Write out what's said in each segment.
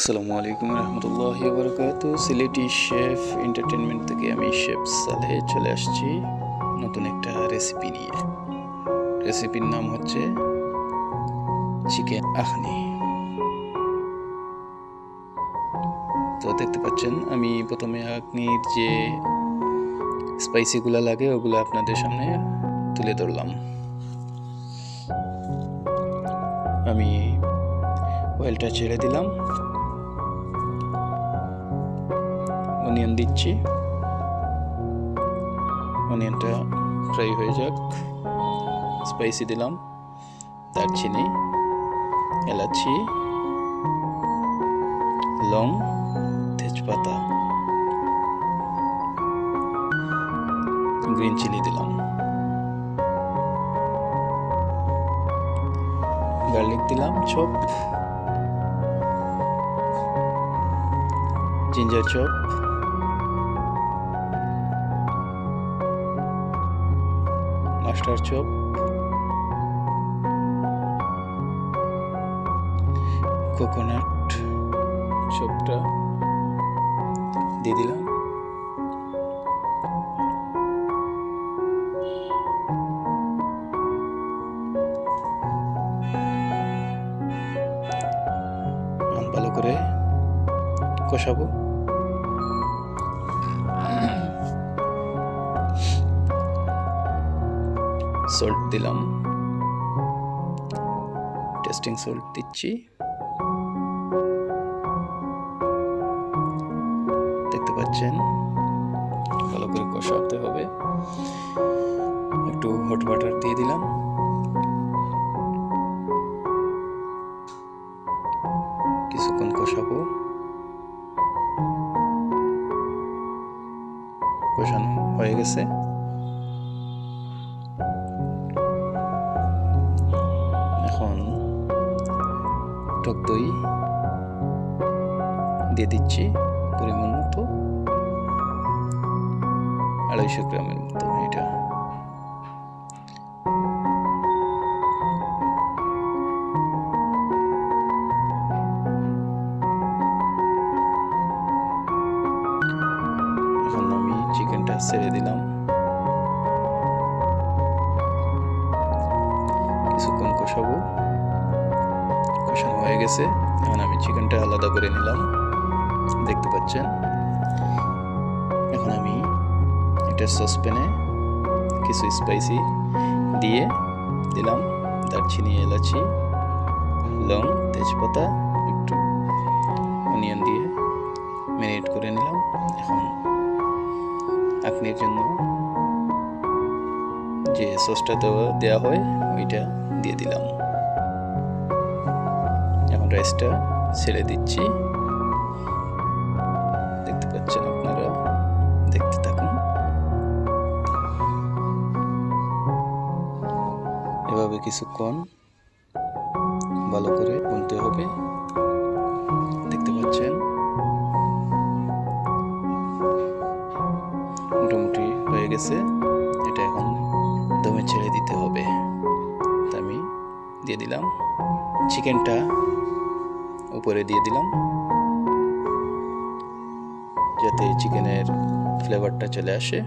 আসসালামু আলাইকুম রহমতুল্লাহ বরকাত সিলেটি শেফ এন্টারটেনমেন্ট থেকে আমি শেফ সালে চলে আসছি নতুন একটা রেসিপি নিয়ে। রেসিপির নাম হচ্ছে চিকেন আখনি। তো দেখতে পাচ্ছেন, আমি প্রথমে আখনির যে স্পাইসিগুলো লাগে, ওগুলো আপনাদের সামনে তুলে ধরলাম। আমি অয়েলটা ছেড়ে দিলাম। অনিয়ন দিচ্ছি। অনিয়নটা ফ্রাই হয়ে যাক। স্পাইসি দিলাম। দারচিনি, এলাচি, লং, তেজপাতা। গ্রিন চিলি দিলাম। গার্লিক দিলাম, chop. Ginger chop. Mustard chop. Coconut চপটা দিয়ে দিলাম। ভালো করে কষাবো। সল্ট দিলাম। টেস্টিং সল্ট দিচ্ছি। দেখতে পাচ্ছেন? ভালো করে কষাতে হবে। একটু হট বাটার দিয়ে দিলাম। কিছুক্ষণ কষাবো। কষানো হয়ে গেছে। টক দই দিয়ে দিচ্ছি পরিমাণ মতো। আড়াইশো গ্রামের মতো এটা। এখন আমি চিকেনটা ছেড়ে দিলাম। হয়ে গেছে। এখন আমি চিকেনটা আলাদা করে নিলাম। দেখতে পাচ্ছেন? এখন আমি একটা সসপ্যানে কিছু স্পাইসি দিয়ে দিলাম। দারচিনি, এলাচি, লং, তেজপাতা, একটু অনিয়ন দিয়ে ম্যারিনেট করে নিলাম। এখন আপনির জন্য যে সসটা দেওয়া দেওয়া হয়, ওইটা দিয়ে দিলাম। রাইসটা ছেড়ে দিচ্ছি। দেখতে পাচ্ছেন আপনারা, দেখতে থাকুন। এভাবে কিছুক্ষণ ভালো করে বুনতে হবে। দেখতে পাচ্ছেন, মোটামুটি হয়ে গেছে। এটা এখন দমে ছেড়ে দিতে হবে। আমি দিয়ে দিলাম। চিকেনটা উপরে দিয়ে দিলাম। যাতে চিকেনের ফ্লেভারটা চলে আসে।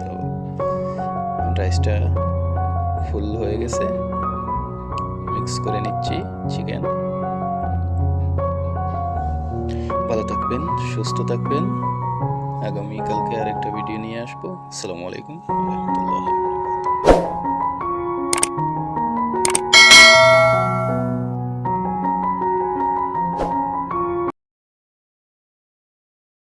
তো রাইসটা ফুল হয়ে গেছে। মিক্স করে নিচ্ছি চিকেন। ভালো থাকবেন, সুস্থ থাকবেন। আগামীকালকে আরেকটা ভিডিও নিয়ে আসব। আসসালামু আলাইকুম রহমতুল্লাহ।